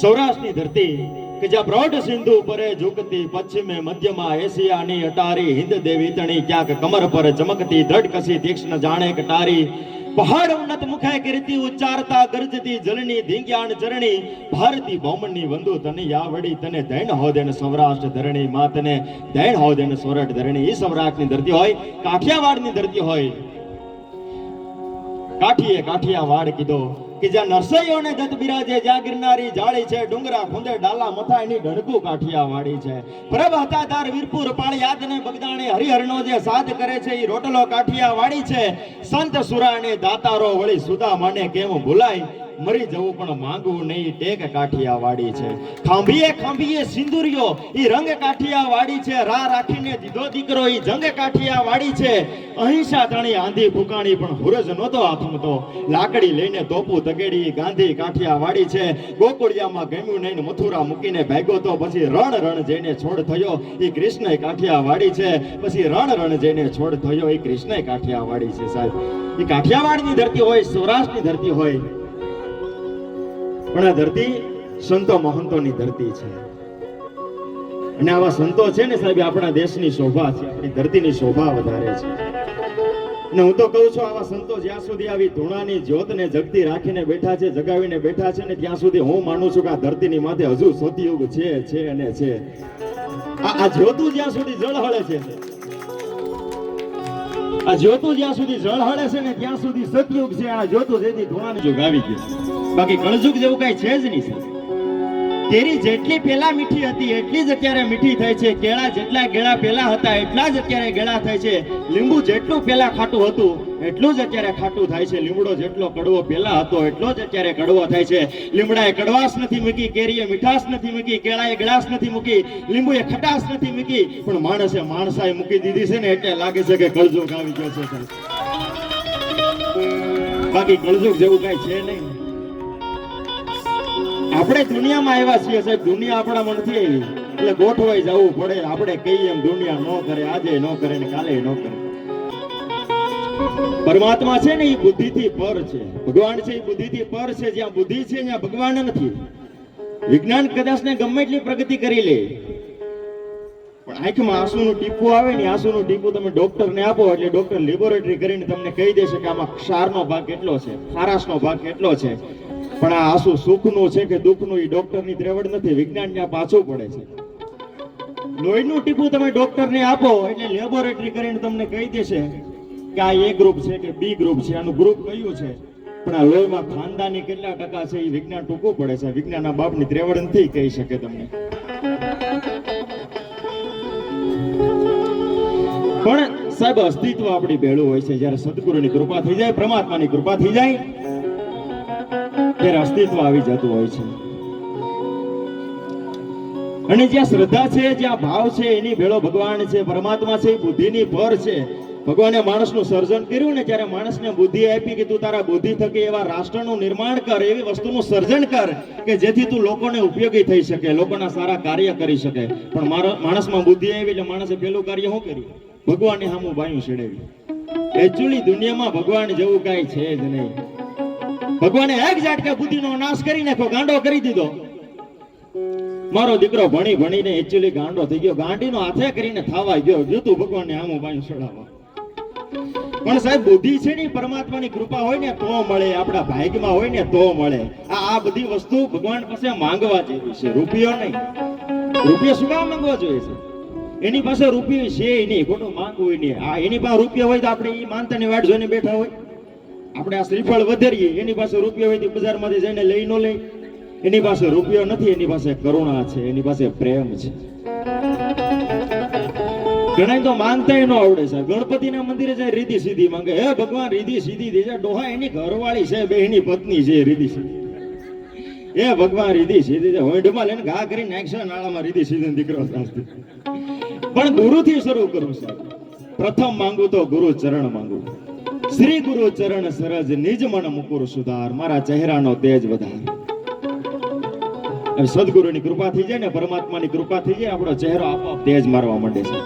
સૌરાષ્ટ્રની ધરતી કે જ્યાં બ્રોડ સિંધુ પરે ઝુકતી પશ્ચિમે, મધ્યમાં એશિયાની અટારી, હિન્દ દેવી તણી ક્યાંક કમર પર ચમકતી, દ્રઢ કસી તીક્ષ્ણ જાણે કટારી પહાડ ઉન્નત મુખે કીર્તિ, ઉચ્ચારતા ગરજતી, જલની ધીંગ્યાણ ચરણી, ભારતી બૌમણની વંદુ તને યાવડી, તને દૈન હોદેન સૌરાષ્ટ્ર ધરણી, માં તને દૈન હોદેન સોરઠ ધરણી. એ સૌરાષ્ટ્રની ધરતી હોય, કાઠિયાવાડની ધરતી હોય. કાઠીએ કાઠિયાવાડ કીધો. કે જ્યાં નરસૈયોને જત બિરાજે જ્યાં ગિરનારી જાળી છે, ડુંગરા, ખુંદે, ડાલા મથા એની ડણકું કાઠિયાવાડી છે. પ્રભ હતાધાર વીરપુર પાળ યાદ ને બગદાણે હરિહરનો જે સાથ કરે છે એ રોટલો કાઠિયાવાડી છે. સંત સુરાને દાતારો વળી સુદા માને કેમ ભૂલાય? મરી જવું પણ માંગવું નહીં, ટેક કાઠિયાવાડી છે. ખાંભીએ ખાંભીએ સિંદુરિયો ઈ રંગ કાઠિયાવાડી છે. રા રાખીને દીધો દીકરો, ઈ જંગ કાઠિયાવાડી છે. અહિંસા તણી આંધી ફૂકાણી પણ હુરજ નહોતો આથમતો લાકડી લઈને તોપું તગેડી ઈ ગાંધી કાઠિયાવાડી છે. ગોકુળિયામાં ગમ્યું નહીં મથુરા મૂકીને ભાગ્યો તો પછી રણ રણ જઈને છોડ થયો. એ કૃષ્ણ કાઠિયાવાડી છે. પછી રણ રણ જઈને છોડ થયો. એ કૃષ્ણ કાઠિયાવાડી છે સાહેબ. ઈ કાઠિયાવાડની ધરતી હોય, સૌરાષ્ટ્રની ધરતી હોય. પણ આ ધરતી સંતો મહંતોની ધરતી છે. અને આવા સંતો છે ને સાહેબ, એ આપણા દેશની શોભા છે. આપણી ધરતીની શોભા વધારે છે. અને હું તો કહું છું, આવા સંતો જ્યાં સુધી આવી ધૂણાની જ્યોતને જગતી રાખીને બેઠા છે, જગાવીને બેઠા છે ને ત્યાં સુધી હું માનું છું કે આ ધરતીની માથે હજુ સતયુગ છે છે અને છે. આ જ્યોતું જ્યાં સુધી જળહળે છે. આ જ્યોતું જ્યાં સુધી જળહળે છે ને ત્યાં સુધી સતયુગ છે આ જ્યોતું જેથી ધૂણાની જુગ આવી ગયું. બાકી કળજુગ જેવું કઈ છે જ નહીં કેરી જેટલી પેલા મીઠી હતી, એટલી જ અત્યારે મીઠી થાય છે. કેળા જેટલા ગેળા પેલા હતા, એટલા જ અત્યારે ગેળા થાય છે. લીંબુ જેટલું પેલા ખાટું હતું, એટલું જ અત્યારે ખાટું થાય છે. લીમડો જેટલો કડવો પેલા હતો, એટલો જ અત્યારે કડવો થાય છે. લીમડાએ કડવાશ નથી મૂકી, કેરીએ મીઠાશ નથી મૂકી, કેળાએ ગળાશ નથી મૂકી, લીંબુએ ખટાશ નથી મૂકી. પણ માણસે માણસાએ મૂકી દીધી છે ને, એટલે લાગે છે કે કળજુગ આવી ગયો છે બાકી કળજુગ જેવું કઈ છે નહીં. આપણે દુનિયામાં આવ્યા છીએ સાહેબ, દુનિયા આપણા મનથી આવી. એટલે ગોઠવાઈ જવું પડે. આપણે કહીએ એમ દુનિયા ન કરે, આજે ન કરે ને કાલે ન કરે. પરમાત્મા છે ને એ બુદ્ધિથી પર છે. ભગવાન છે એ બુદ્ધિથી પર છે. જ્યાં બુદ્ધિ છે, ત્યાં ભગવાન નથી. વિજ્ઞાન કદાચ ને ગમે એટલી પ્રગતિ કરી લે. પણ આંખમાં આંસુનું ટીપું આવે ને, આંસુનું ટીપું તમે ડોક્ટરને આપો, એટલે ડોક્ટર લેબોરેટરી કરીને તમને કહી દેશે કે આમાં ક્ષારનો ભાગ કેટલો છે, ખારાશનો ભાગ કેટલો છે. પણ આ આંસુ સુખનું છે કે દુઃખનું એ ડોક્ટરની ત્રેવડ નથી વિજ્ઞાન ત્યાં પાછું પડે છે. લોહીનું ટીપું તમે ડોક્ટરને આપો, એટલે લેબોરેટરી કરીને તમને કહી દેશે કે આ એ ગ્રુપ છે કે બી ગ્રુપ છે. આનું ગ્રુપ કયું છે? પણ આ લોહીમાં ખાનદાની કેટલા ટકા છે એ વિજ્ઞાન ટૂંકું પડે છે. વિજ્ઞાનના બાપની ત્રેવડ નથી કહી શકે તમને. પણ સાહેબ, અસ્તિત્વ આપણી ભેળું હોય છે. જ્યારે સદગુરુની કૃપા થઈ જાય, પરમાત્માની કૃપા થઈ જાય ત્યારે અસ્તિત્વ આવી જતું હોય છે. અને જ્યાં શ્રદ્ધા છે, જ્યાં ભાવ છે, એની ભેળો ભગવાન છે, પરમાત્મા છે બુદ્ધિની ભર છે. ભગવાને માણસનું સર્જન કર્યું ને ત્યારે માણસને બુદ્ધિ આપી કે તું તારા બુદ્ધિ થકી એવા રાષ્ટ્રનું નિર્માણ કર, એવી વસ્તુનું સર્જન કર કે જેથી તું લોકોને ઉપયોગી થઈ શકે, લોકોના સારા કાર્ય કરી શકે. પણ માણસમાં બુદ્ધિ આવી એટલે માણસે પેલું કાર્ય શું કર્યું? ભગવાનને સામું બાયું છેડાવ્યું એકચ્યુઅલી દુનિયામાં ભગવાન જેવું કાંઈ છે જ નહીં. ભગવાને એક ઝાટકે બુદ્ધિનો નાશ કરી નાખ્યો, ગાંડો કરી દીધો. મારો દીકરો ભણી ભણીને એકચ્યુઅલી ગાંડો થઈ ગયો. ગાંડીનો હાથે કરીને થાવા ગયો. જોતું ભગવાનને આમું બાયું છોડાવવા પણ સાહેબ, બુદ્ધિ છે ને પરમાત્માની કૃપા હોય ને તો મળે, આપણા ભાગ્યમાં હોય ને તો મળે. આ આ બધી વસ્તુ ભગવાન પાસે માંગવા જેવી છે. રૂપિયો નહીં. રૂપિયો શું કામ માંગવા જોઈએ છે એની પાસે રૂપિયો છે નહીં. ખોટું માંગવું નહીં. આ એની પાસે રૂપિયો હોય તો આપણે એ માનતાની વાટ જોઈને બેઠા હોય. આપણે આ શ્રીફળ વધારીએ, એની પાસે રૂપિયો હોય બજારમાંથી જઈને લઈ ન લઈ એની પાસે રૂપિયો નથી, એની પાસે કરુણા છે, એની પાસે પ્રેમ છે. ઘણા તો માંગતા ન આવડે સાહેબ. ગણપતિના મંદિરે જાય, રીધી સીધી માંગે. હે ભગવાન, રીધી સીધી દેજે ડોહા એની ઘરવાળી છે, બે એની પત્ની છે, રીધી સીધી. એ ભગવાન, રીધી સીધી છે હોંડમાં લઈને ઘા કરી નાખશે નાળામાં રીધી સીધી દીકરો પણ ગુરુથી શરૂ કરું સાહેબ. પ્રથમ માંગુ તો ગુરુ ચરણ માંગુ. શ્રી ગુરુ ચરણ સરજ નિજ મન મુકુર સુધાર. મારા ચહેરાનો તેજ વધાર. સદગુરુની કૃપા થઈ જાય ને પરમાત્માની કૃપા થઈ જાય, આપણો ચહેરો આપોઆપ તેજ મારવા માંડે છે.